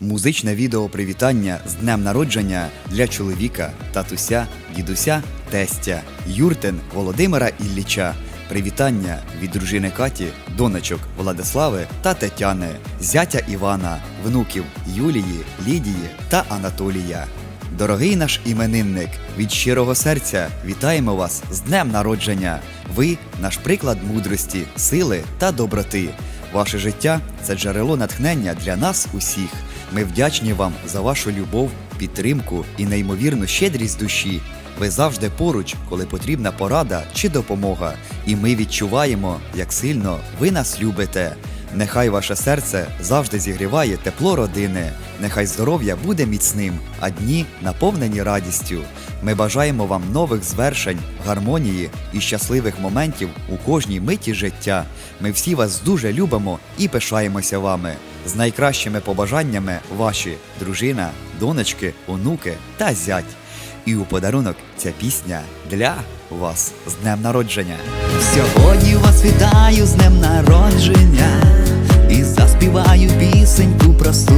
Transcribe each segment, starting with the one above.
Музичне відео привітання з днем народження для чоловіка, татуся, дідуся, тестя, Юртин Володимира Ілліча. Привітання від дружини Каті, донечок Владислави та Тетяни, зятя Івана, внуків Юлії, Лідії та Анатолія. Дорогий наш іменинник, від щирого серця вітаємо вас з днем народження. Ви наш приклад мудрості, сили та доброти. Ваше життя це джерело натхнення для нас усіх. Ми вдячні вам за вашу любов, підтримку і неймовірну щедрість душі. Ви завжди поруч, коли потрібна порада чи допомога, і ми відчуваємо, як сильно ви нас любите. Нехай ваше серце завжди зігріває тепло родини, нехай здоров'я буде міцним, а дні наповнені радістю. Ми бажаємо вам нових звершень, гармонії і щасливих моментів у кожній миті життя. Ми всі вас дуже любимо і пишаємося вами. З найкращими побажаннями ваші дружина, донечки, онуки та зять. І у подарунок ця пісня для вас з днем народження. Сьогодні вас вітаю з днем народження і заспіваю пісеньку просту.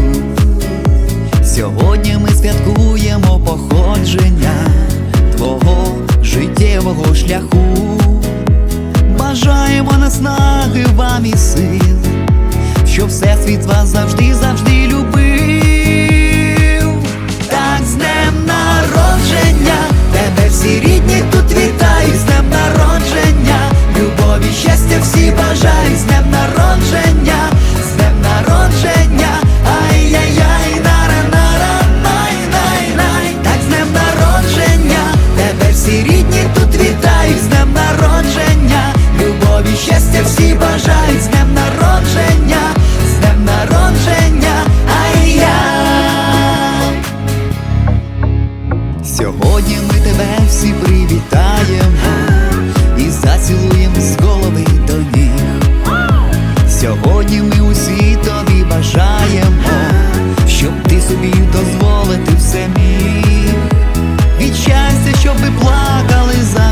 Сьогодні ми святкуємо походження твого життєвого шляху. Бажаємо наснаги вам і сил, що всесвіт вас завжди завжди. Сьогодні ми тебе всі привітаємо і зацілуємо з голови до ніг. Сьогодні ми усі тобі бажаємо, щоб ти собі дозволити все міг. Від щастя, щоб ви плакали за.